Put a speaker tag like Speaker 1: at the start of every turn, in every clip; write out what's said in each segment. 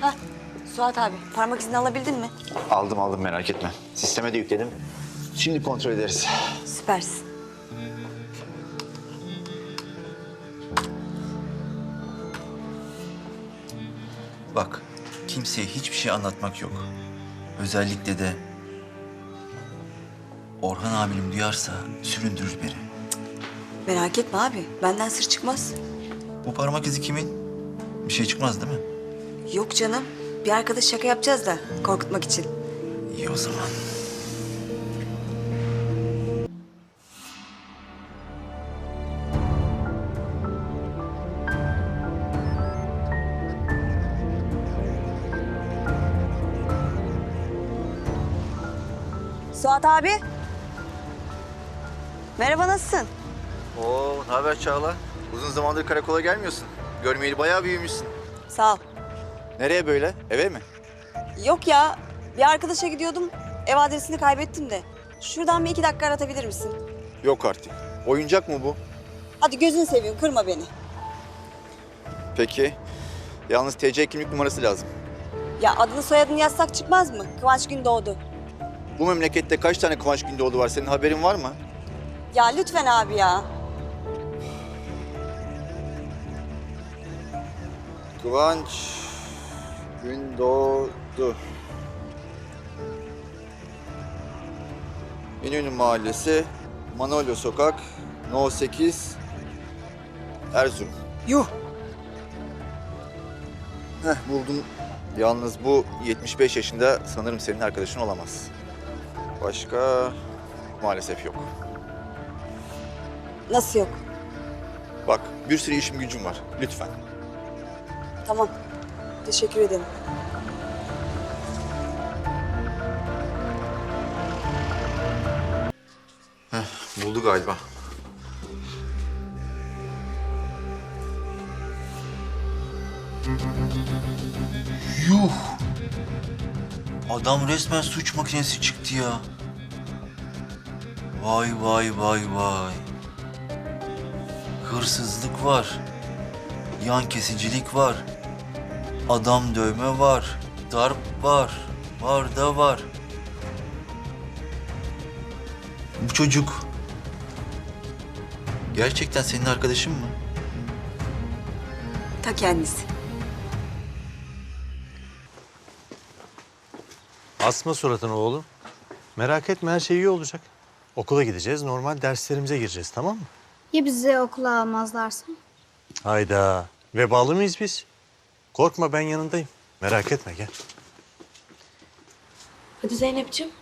Speaker 1: Ha, Suat abi parmak izini alabildin mi?
Speaker 2: Aldım aldım merak etme. Sisteme de yükledim. Şimdi kontrol ederiz.
Speaker 1: Süpersin.
Speaker 2: Bak kimseye hiçbir şey anlatmak yok. Özellikle de Orhan amirim duyarsa süründürür beni.
Speaker 1: Merak etme abi benden sır çıkmaz.
Speaker 2: Bu parmak izi kimin? Bir şey çıkmaz değil mi?
Speaker 1: Yok canım bir arkadaş şaka yapacağız da korkutmak için.
Speaker 2: İyi o zaman.
Speaker 1: Suat abi. Merhaba nasılsın?
Speaker 2: Oo, ne haber Çağla? Uzun zamandır karakola gelmiyorsun. Görmeyeli bayağı büyümüşsün.
Speaker 1: Sağ ol.
Speaker 2: Nereye böyle? Eve mi?
Speaker 1: Yok ya bir arkadaşa gidiyordum ev adresini kaybettim de. Şuradan bir iki dakika aratabilir misin?
Speaker 2: Yok artık. Oyuncak mı bu?
Speaker 1: Hadi gözünü seveyim kırma beni.
Speaker 2: Peki. Yalnız TC kimlik numarası lazım.
Speaker 1: Ya adını soyadını yazsak çıkmaz mı? Kıvanç Gündoğdu.
Speaker 2: Bu memlekette kaç tane Kıvanç Gündoğdu var? Senin haberin var mı?
Speaker 1: Ya lütfen abi ya.
Speaker 2: Kıvanç Gündoğdu. İnönü Mahallesi, Manolya Sokak, No 8, Erzurum.
Speaker 1: Yuh.
Speaker 2: Heh buldum. Yalnız bu 75 yaşında sanırım senin arkadaşın olamaz. Başka maalesef yok.
Speaker 1: Nasıl yok?
Speaker 2: Bak bir sürü işim gücüm var. Lütfen.
Speaker 1: Tamam. Teşekkür ederim.
Speaker 2: Buldu galiba. Yuh! Adam resmen suç makinesi çıktı ya. Vay vay vay vay. Hırsızlık var. Yan kesicilik var. Adam dövme var. Darp var. Var da var. Bu çocuk gerçekten senin arkadaşın mı?
Speaker 1: Ta kendisi.
Speaker 3: Asma suratını oğlum. Merak etme her şey iyi olacak. Okula gideceğiz, normal derslerimize gireceğiz tamam mı?
Speaker 4: Ya bizi okula almazlarsa?
Speaker 3: Hayda. Vebalı mıyız biz? Korkma ben yanındayım. Merak etme gel.
Speaker 5: Hadi Zeynep'ciğim.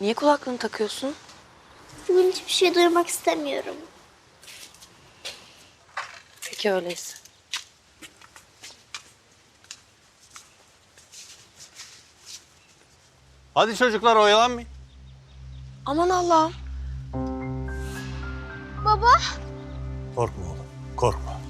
Speaker 5: Niye kulaklığını takıyorsun?
Speaker 4: Bugün hiçbir şey duymak istemiyorum.
Speaker 5: Peki öyleyse.
Speaker 3: Hadi çocuklar oyalanmayın.
Speaker 5: Aman Allah'ım.
Speaker 3: Korkma oğlum, korkma.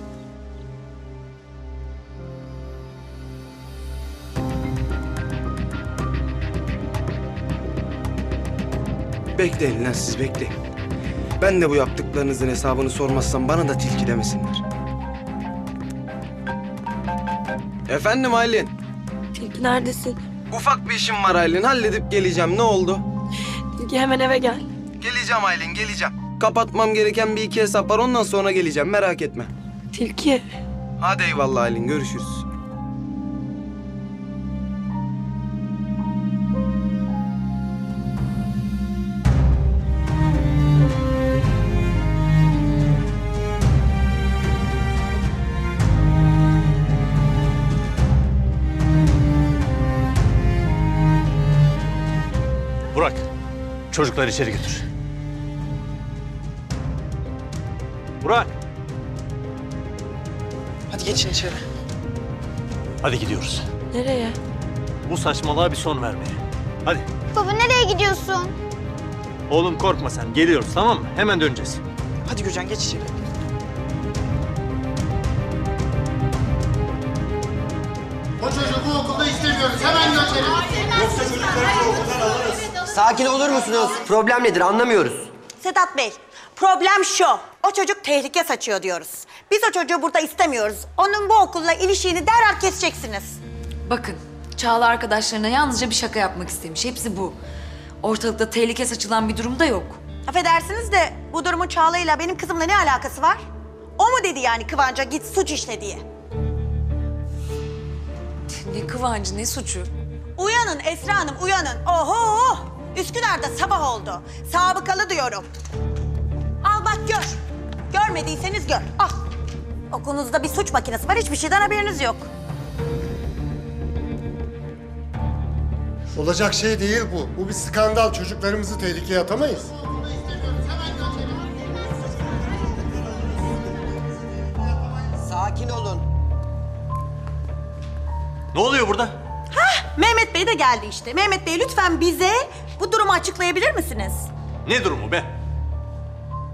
Speaker 6: Bekleyin lan siz bekleyin. Ben de bu yaptıklarınızın hesabını sormazsam bana da tilki demesinler. Efendim Aylin.
Speaker 5: Tilki neredesin?
Speaker 6: Ufak bir işim var Aylin. Halledip geleceğim. Ne oldu?
Speaker 5: Tilki hemen eve gel.
Speaker 6: Geleceğim Aylin, geleceğim. Kapatmam gereken bir iki hesap var. Ondan sonra geleceğim. Merak etme.
Speaker 5: Tilki.
Speaker 6: Hadi eyvallah Aylin. Görüşürüz.
Speaker 3: Burak, çocukları içeri götür. Burak,
Speaker 6: Hadi geçin içeri.
Speaker 3: hadi gidiyoruz.
Speaker 5: Nereye?
Speaker 3: Bu saçmalığa bir son vermeye. Hadi.
Speaker 4: Baba nereye gidiyorsun?
Speaker 3: Oğlum korkma sen, geliyoruz tamam mı? Hemen döneceğiz.
Speaker 6: Hadi Gürcan geç içeri.
Speaker 7: O çocuğu bu okulda istemiyoruz. Hemen gönderin.
Speaker 8: Sakin olur musunuz? Problem nedir anlamıyoruz.
Speaker 1: Sedat Bey problem şu.
Speaker 8: O çocuk tehlike saçıyor diyoruz. Biz o çocuğu burada istemiyoruz. Onun bu okulla ilişiğini derhal keseceksiniz.
Speaker 9: Bakın, Çağla arkadaşlarına yalnızca bir şaka yapmak istemiş. Hepsi bu. Ortalıkta tehlike saçılan bir durum da yok.
Speaker 8: Affedersiniz de bu durumun Çağla'yla benim kızımla ne alakası var? O mu dedi yani Kıvanç'a git suç işle diye?
Speaker 9: Ne kıvancı, ne suçu.
Speaker 8: Uyanın Esra Hanım uyanın. Oho! Üsküdar'da sabah oldu. Sabıkalı diyorum. Al bak gör. Görmediyseniz gör. Al. Okulunuzda bir suç makinesi var. Hiçbir şeyden haberiniz yok.
Speaker 7: Olacak şey değil bu. Bu bir skandal. Çocuklarımızı tehlikeye atamayız.
Speaker 10: Sakin olun.
Speaker 3: Ne oluyor burada?
Speaker 8: Mehmet Bey de geldi işte. Mehmet Bey lütfen bize bu durumu açıklayabilir misiniz?
Speaker 3: Ne durumu be?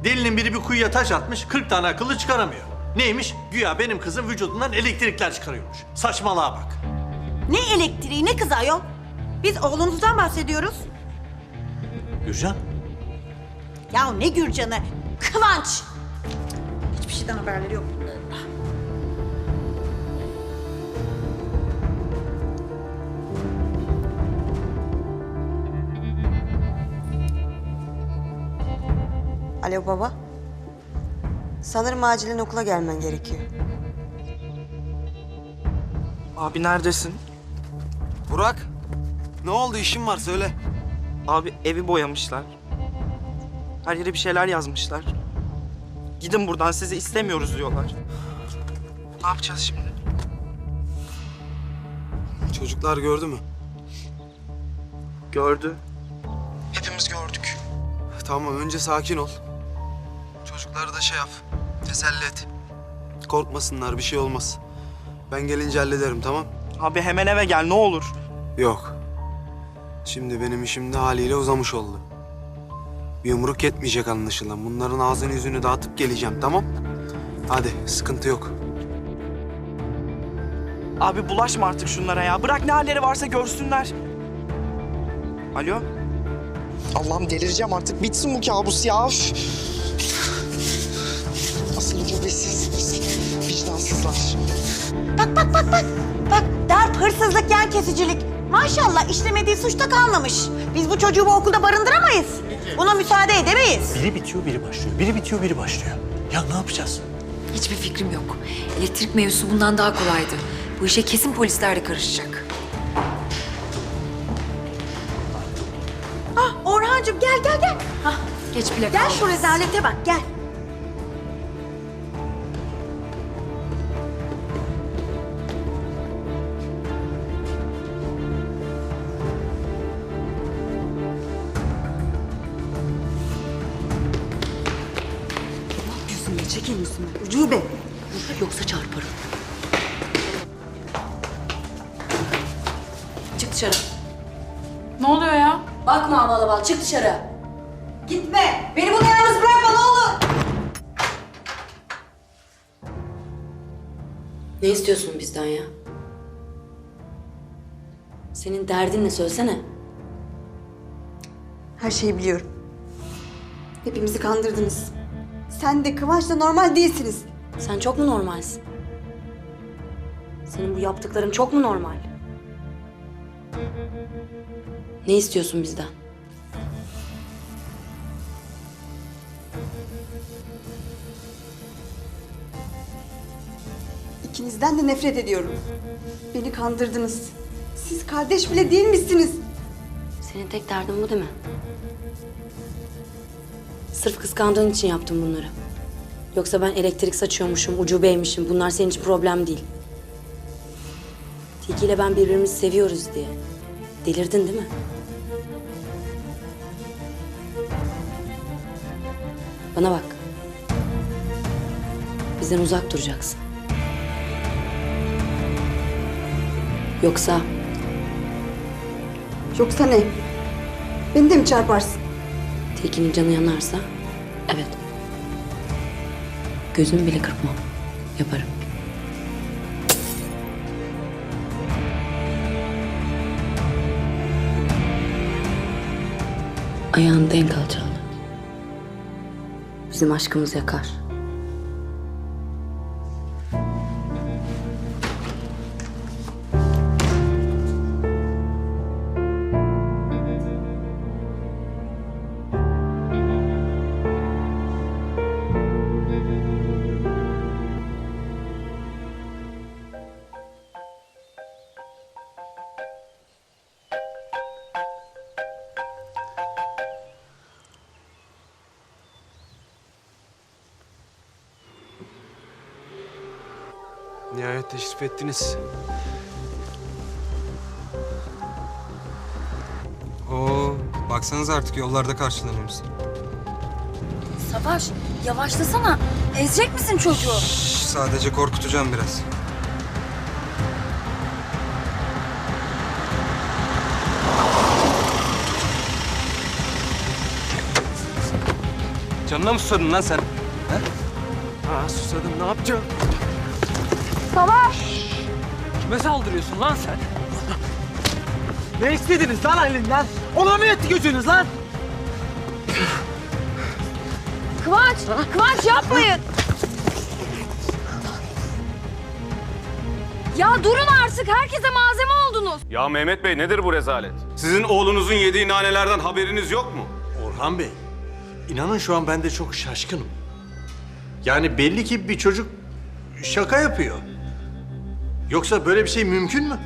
Speaker 3: Delinin biri bir kuyuya taş atmış, 40 tane akıllı çıkaramıyor. Neymiş? Güya benim kızım vücudundan elektrikler çıkarıyormuş. Saçmalığa bak.
Speaker 8: Ne elektriği ne kızı ayol? Biz oğlunuzdan bahsediyoruz.
Speaker 3: Gürcan,
Speaker 8: Ya ne Gürcan'ı? Kıvanç! Hiçbir şeyden haberleri yok.
Speaker 1: Alo baba. Sanırım acilen okula gelmen gerekiyor.
Speaker 10: Abi neredesin?
Speaker 6: Burak, ne oldu işin var söyle.
Speaker 10: Abi evi boyamışlar. Her yere bir şeyler yazmışlar. Gidin buradan sizi istemiyoruz diyorlar. Ne yapacağız şimdi?
Speaker 6: Çocuklar gördü mü?
Speaker 10: Gördü. Hepimiz gördük.
Speaker 6: Tamam önce sakin ol. Çocukları da şey yap. Teselli et. Korkmasınlar bir şey olmaz. Ben gelince hallederim tamam?
Speaker 10: Abi hemen eve gel ne olur.
Speaker 6: Yok. Şimdi benim işim de haliyle uzamış oldu. Bir yumruk yetmeyecek anlaşılan. Bunların ağzını yüzünü dağıtıp geleceğim tamam? Hadi sıkıntı yok.
Speaker 10: Abi bulaşma artık şunlara ya. Bırak ne halleri varsa görsünler. Alo? Allah'ım delireceğim artık. Bitsin bu kabus ya. Üf.
Speaker 8: Bak bak bak bak. Bak darp, hırsızlık, yan kesicilik. Maşallah işlemediği suçta kalmamış. Biz bu çocuğu bu okulda barındıramayız. Buna müsaade edemeyiz.
Speaker 3: biri bitiyor, biri başlıyor. Biri bitiyor, biri başlıyor. Ya ne yapacağız?
Speaker 9: Hiçbir fikrim yok. Elektrik mevzusu bundan daha kolaydı. Bu işe kesin polisler de karışacak.
Speaker 8: Ah Orhancığım gel gel gel.
Speaker 9: Hah, geç bile
Speaker 8: Gel
Speaker 9: kaldı.
Speaker 8: şu rezalete bak gel.
Speaker 9: Dışarı.
Speaker 8: Gitme. Beni bunu yalnız bırakma ne olur.
Speaker 9: Ne istiyorsun bizden ya? Senin derdin ne söylesene.
Speaker 1: Her şeyi biliyorum. Hepimizi kandırdınız. Sen de Kıvanç da normal değilsiniz.
Speaker 9: Sen çok mu normalsin? Senin bu yaptıkların çok mu normal? Ne istiyorsun bizden?
Speaker 1: İkinizden de nefret ediyorum. Beni kandırdınız. Siz kardeş bile değil misiniz?
Speaker 9: Senin tek derdin bu değil mi? Sırf kıskandığın için yaptım bunları. Yoksa ben elektrik saçıyormuşum, ucubeymişim. Bunlar senin için problem değil. Tilki ile ben birbirimizi seviyoruz diye. Delirdin değil mi? Bana bak. Bizden uzak duracaksın. Yoksa
Speaker 1: Yoksa ne? Beni de mi çarparsın?
Speaker 9: Tilkinin canı yanarsa evet. Gözümü bile kırpmam. Yaparım. Ayağını denk al Çağla. Bizim aşkımız yakar.
Speaker 6: Nihayet teşrif ettiniz.
Speaker 11: Oo, baksanız artık yollarda karşılanıyoruz.
Speaker 9: Savaş yavaşlasana. Ezecek misin çocuğu?
Speaker 11: Sadece korkutacağım biraz. Canına mı susadın lan sen?
Speaker 6: Ha susadım ne yapacağım?
Speaker 10: Kime saldırıyorsun lan sen? Ne istediniz lan elinden? Ona mı yetti gözünüz lan?
Speaker 4: Kıvanç, Kıvanç yapmayın. Ya durun artık. Herkese malzeme oldunuz.
Speaker 12: Ya Mehmet Bey nedir bu rezalet? Sizin oğlunuzun yediği nanelerden haberiniz yok mu?
Speaker 3: Orhan Bey, inanın şu an ben de çok şaşkınım. Yani belli ki bir çocuk şaka yapıyor. Yoksa böyle bir şey mümkün mü?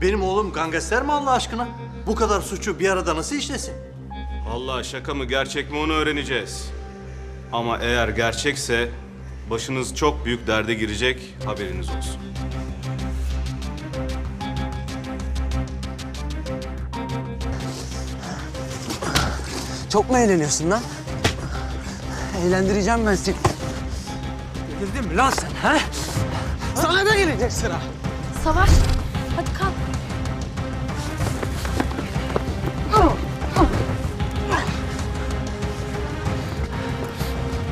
Speaker 3: Benim oğlum gangster mi Allah aşkına? Bu kadar suçu bir arada nasıl işlesin?
Speaker 12: Allah şaka mı gerçek mi onu öğreneceğiz. Ama eğer gerçekse başınız çok büyük derde girecek haberiniz olsun.
Speaker 10: Çok mu eğleniyorsun lan? Eğlendireceğim ben seni. Delirdin mi lan sen ha? Gelecek sıra.
Speaker 4: Savaş, hadi kalk.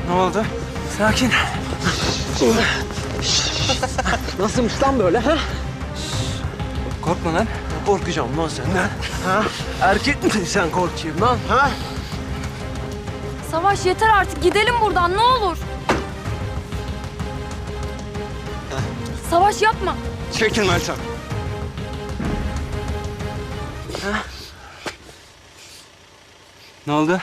Speaker 10: Ne oldu? Sakin. Nasılmış lan böyle ha? Korkma lan. Korkacağım lan senden. Ha? Erkek misin sen korkayım lan? Ha?
Speaker 4: Savaş yeter artık. Gidelim buradan ne olur. Savaş yapma.
Speaker 11: Çekil Meltem.
Speaker 10: Ne oldu?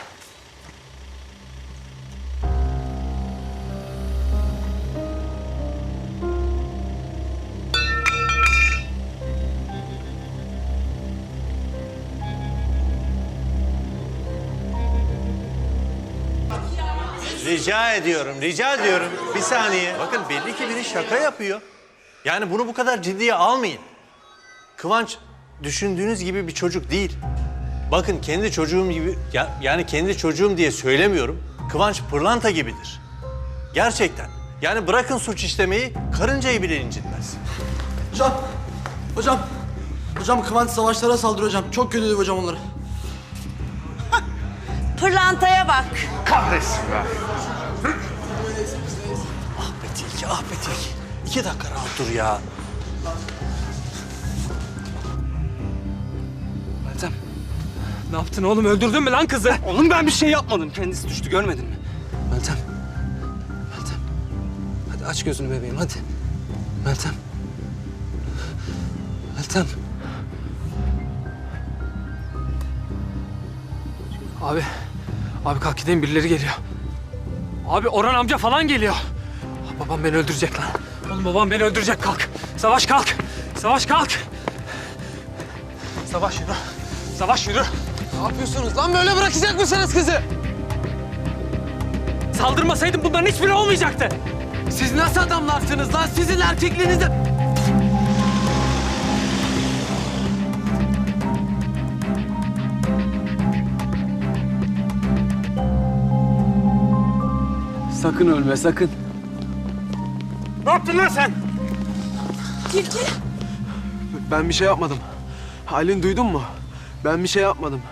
Speaker 3: Rica ediyorum, rica ediyorum. Bir saniye. Bakın belli ki biri şaka yapıyor. Yani bunu bu kadar ciddiye almayın. Kıvanç düşündüğünüz gibi bir çocuk değil. Bakın kendi çocuğum gibi, ya- yani kendi çocuğum diye söylemiyorum. Kıvanç pırlanta gibidir. Gerçekten. Yani bırakın suç işlemeyi, karıncayı bile incitmez.
Speaker 10: Hocam. Hocam. Hocam Kıvanç savaşlara saldırıyor hocam. Çok kötü hocam onları.
Speaker 8: Pırlantaya bak.
Speaker 3: Ah be Tilki, ah be Tilki. İki dakika rahat dur ya.
Speaker 10: Meltem. Ne yaptın oğlum? Öldürdün mü lan kızı? Oğlum ben bir şey yapmadım. Kendisi düştü görmedin mi? Meltem. Meltem. Hadi aç gözünü bebeğim hadi. Meltem. Meltem. Abi. Abi kalk gidelim birileri geliyor. Abi Orhan amca falan geliyor. Babam beni öldürecek lan. Oğlum babam beni öldürecek kalk. Savaş kalk. Savaş kalk. Savaş yürü. Savaş yürü. Ne yapıyorsunuz lan? Böyle bırakacak mısınız kızı? Saldırmasaydım bunların hiçbiri olmayacaktı. Siz nasıl adamlarsınız lan? Sizin erkekliğinizde... Sakın ölme, sakın. Yaptın lan sen?
Speaker 6: Ben bir şey yapmadım. Halin duydun mu? Ben bir şey yapmadım.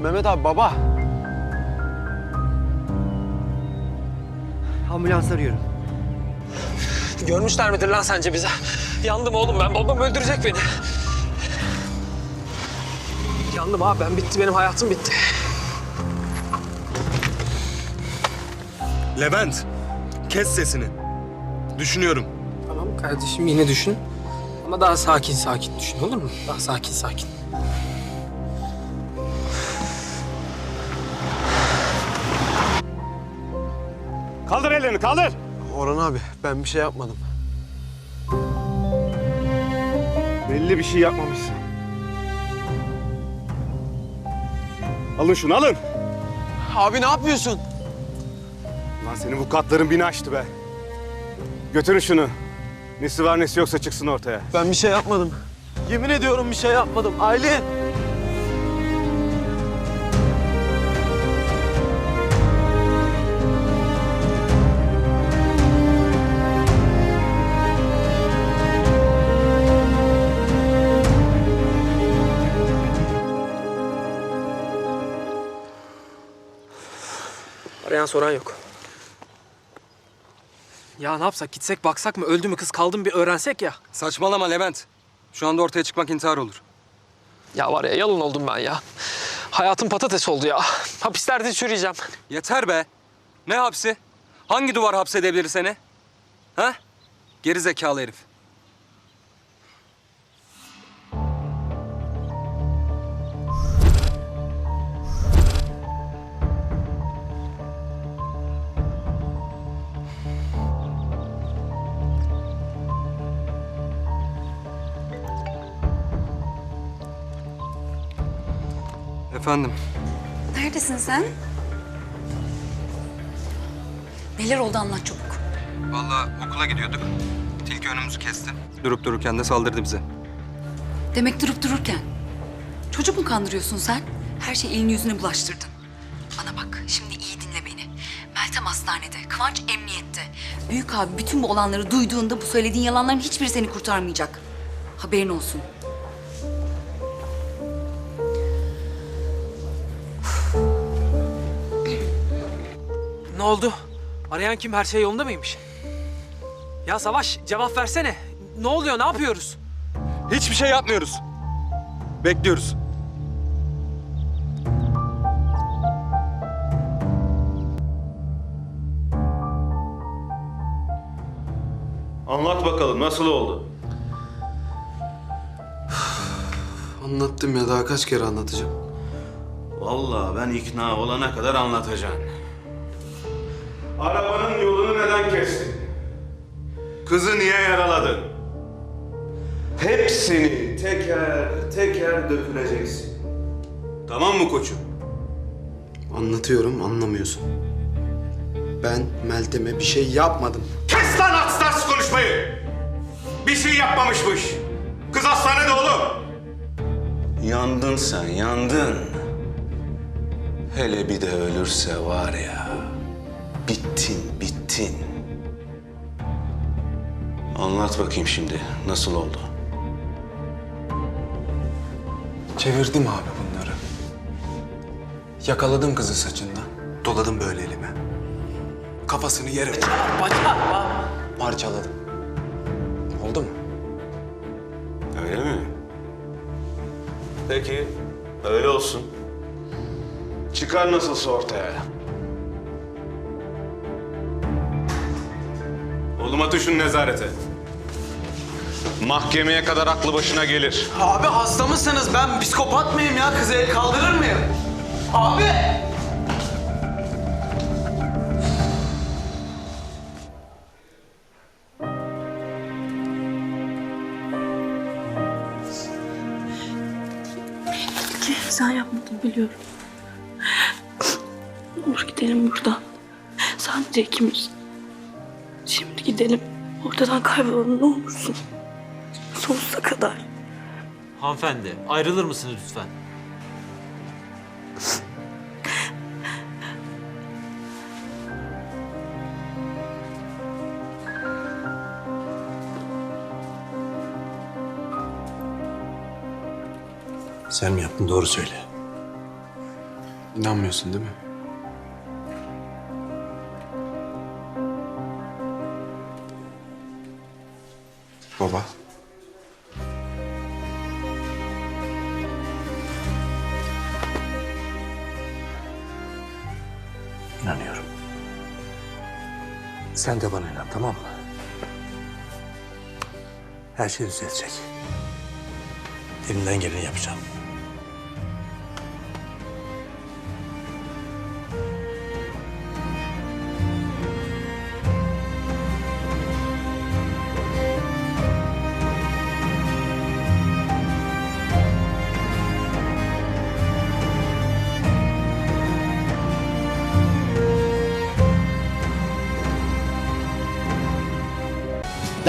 Speaker 6: Mehmet abi baba.
Speaker 10: Ambulans arıyorum. Görmüşler midir lan sence bize? Yandım oğlum ben. Babam öldürecek beni. Yandım abi ben bitti. Benim hayatım bitti.
Speaker 11: Levent, kes sesini. Düşünüyorum.
Speaker 10: Tamam kardeşim yine düşün. Ama daha sakin sakin düşün olur mu? Daha sakin sakin.
Speaker 12: Kaldır ellerini kaldır.
Speaker 6: Orhan abi ben bir şey yapmadım.
Speaker 12: Belli bir şey yapmamışsın. Alın şunu alın.
Speaker 6: Abi ne yapıyorsun?
Speaker 13: Lan senin bu katların bini açtı be. Götürün şunu. Nesi var nesi yoksa çıksın ortaya.
Speaker 10: Ben bir şey yapmadım. Yemin ediyorum bir şey yapmadım. Aylin.
Speaker 14: Arayan soran yok. Ya ne yapsak? Gitsek baksak mı? Öldü mü kız kaldı mı bir öğrensek ya.
Speaker 11: Saçmalama Levent. Şu anda ortaya çıkmak intihar olur.
Speaker 14: Ya var ya yalın oldum ben ya. Hayatım patates oldu ya. Hapislerde çürüyeceğim.
Speaker 11: Yeter be. Ne hapsi? Hangi duvar hapsedebilir seni? Ha? Geri zekalı herif. Efendim,
Speaker 9: Neredesin sen? Neler oldu anlat çabuk.
Speaker 11: vallahi okula gidiyorduk. Tilki önümüzü kesti. Durup dururken de saldırdı bize.
Speaker 9: Demek durup dururken. Çocuk mu kandırıyorsun sen? Her şeyi elini yüzüne bulaştırdın. Bana bak şimdi iyi dinle beni. Meltem hastanede, Kıvanç emniyette. Büyük abi bütün bu olanları duyduğunda bu söylediğin yalanların hiçbiri seni kurtarmayacak. Haberin olsun.
Speaker 14: Ne oldu? Arayan kim? Her şey yolunda mıymış? Ya Savaş cevap versene. Ne oluyor? Ne yapıyoruz?
Speaker 11: Hiçbir şey yapmıyoruz. Bekliyoruz.
Speaker 12: Anlat bakalım nasıl oldu?
Speaker 6: Anlattım ya daha kaç kere anlatacağım.
Speaker 12: Vallahi ben ikna olana kadar anlatacaksın. Arabanın yolunu neden kestin? Kızı niye yaraladın? Hepsini teker teker döküleceksin. Tamam mı koçum?
Speaker 6: Anlatıyorum anlamıyorsun. Ben Meltem'e bir şey yapmadım.
Speaker 12: Kes lan atsız konuşmayı! Bir şey yapmamışmış. Kız hastanede oğlum. Yandın sen, yandın. Hele bir de ölürse var ya, bittin, bittin. Anlat bakayım şimdi, nasıl oldu?
Speaker 6: Çevirdim abi bunları. Yakaladım kızı saçından. Doladım böyle elime. Kafasını yere parçaladım. Oldu mu?
Speaker 12: Öyle mi? Peki, öyle olsun. Çıkar nasılsa ortaya. Oğlum atın şunu nezarete. Mahkemeye kadar aklı başına gelir.
Speaker 10: Abi hasta mısınız? Ben psikopat mıyım ya? Kızı el kaldırır mıyım? Abi!
Speaker 15: Sen yapmadın biliyorum. Ne olur gidelim buradan. Sadece ikimiz. Gidelim. Ortadan kaybolalım ne olursun. Sonsuza kadar.
Speaker 16: Hanımefendi ayrılır mısınız lütfen?
Speaker 6: Sen mi yaptın doğru söyle. İnanmıyorsun değil mi? Baba.
Speaker 16: İnanıyorum. Sen de bana inan tamam mı? Her şey düzelecek. Elimden geleni yapacağım.